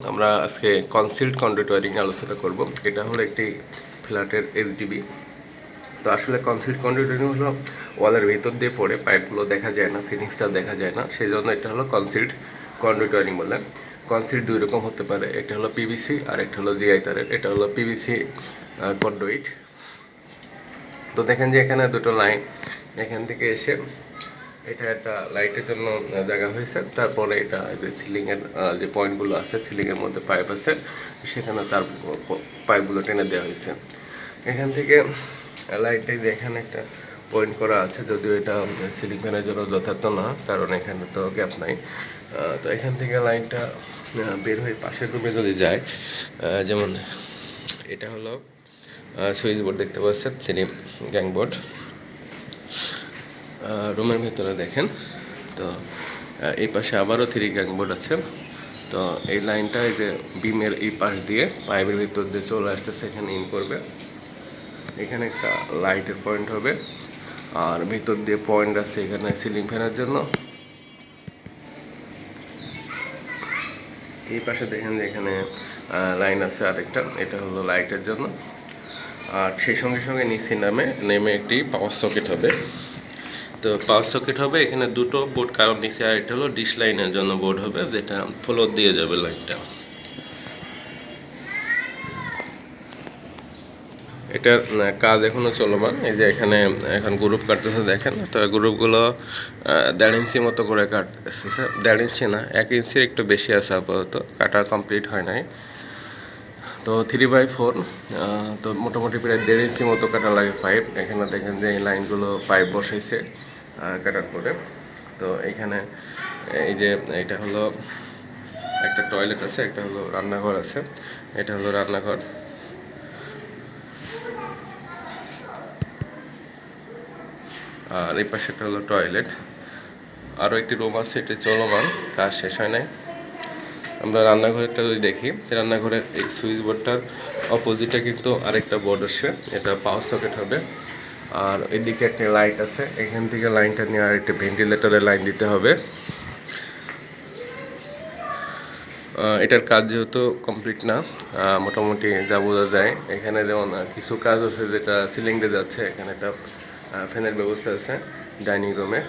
আমরা আজকে concealed conduit wiring আলোচনা করব। এটা হলো একটি ফ্ল্যাটের এইচডিবি তো আসলে কনসিল্ড কন্ডুইট ওয়ারিং হলো ওয়ালের ভেতর দিয়ে পড়ে পাইপগুলো দেখা যায় না ফিনিক্সটা দেখা যায় না সেই জন্য এটা হলো কনসিল্ড কন্ডুইট ওয়ারিং বলে। কনসিল্ড দুই রকম হতে পারে, একটা হলো পিভিসি আর একটা হলো জিআই তারের। এটা হলো পিভিসি কন্ডুইট তো দেখেন যে এখানে দুটো লাইন এখান থেকে এসে এটা একটা লাইটের জন্য জায়গা হয়েছে। তারপরে এটা যে সিলিংয়ের যে পয়েন্টগুলো আছে সিলিংয়ের মধ্যে পাইপ আছে, সেখানে তার পাইপগুলো টেনে দেওয়া হয়েছে। এখান থেকে লাইটটাই যে এখানে একটা পয়েন্ট করা আছে, যদিও এটা সিলিং ফ্যানের জন্য যথার্থ না, কারণ এখানে তো গ্যাপ নাই। তো এখান থেকে লাইনটা বের হয়ে পাশের রুমে যদি যায় যেমন এটা হলো সুইচ বোর্ড দেখতে পাচ্ছেন, তিনি গ্যাং বোর্ড রুমের ভেতরে দেখেন। তো এই পাশে আবারও থ্রি গ্যাং বোর্ড আছে। তো, এই লাইনটা এই যে বিমের এই পাশ দিয়ে পাইপের ভিতর দিয়ে চলে আসতেছে, এখানে ইন করবে। এখানে একটা লাইটের পয়েন্ট হবে। আর ভিতর দিয়ে পয়েন্ট আছে এখানে সিলিং ফ্যানের জন্য। এই পাশে দেখেন যে এখানে লাইন আছে আরেকটা। এটা হলো লাইটের জন্য। আর সেই সঙ্গে সঙ্গে নিচে নামে, নেমে একটি পাওয়ার সকেট হবে। তো পাওয়ার সকেট হবে, এখানে দুটো বোর্ড কারণ নিচে আর এটা হলো ডিশ লাইনের জন্য বোর্ড হবে, যেটা ফ্লোর দিয়ে যাবে লাইনটা এটার কাজ এখনও চলমান, এই যে এখানে, এখন গ্রুপ কাটতেছে, দেখেন, তো গ্রুপগুলো দেড় ইঞ্চি মতো করে কাটতেছে, দেড় ইঞ্চি না, এক ইঞ্চির একটু বেশি আছে আপাতত, কাটা কমপ্লিট হয় নাই। তো থ্রি বাই ফোর তো মোটামুটি প্রায় দেড় ইঞ্চি মতো কাটা লাগে পাইপ এখানে দেখেন যে এই লাইনগুলো পাইপ বসাইছে। কাটার পরে তো এইখানে এই যে এটা হলো একটা টয়লেট আছে, একটা হলো রান্নাঘর আছে, এটা হলো রান্নাঘর। আর এই পাশে একটা হলো টয়লেট আরও একটি রুম আছে, এটি চলমান, কাজ শেষ হয় নাই। আমরা রান্নাঘরেরটা যদি দেখি, রান্নাঘরের এই সুইচ বোর্ডটার অপোজিটে কিন্তু আরেকটা বোর্ড আসছে এটা পাওয়ার সকেট হবে। আর এদিকে একটা লাইট আছে, এখান থেকে লাইনটা নিয়ে আর একটা ভেন্টিলেটরের লাইন দিতে হবে। এটার কাজ যেহেতু কমপ্লিট না মোটামুটি যা বোঝা যায়, এখানে যেমন কিছু কাজ আছে যেটা সিলিং দিয়ে যাচ্ছে, এখানে একটা ফ্যানের ব্যবস্থা আছে ডাইনিং রুমে।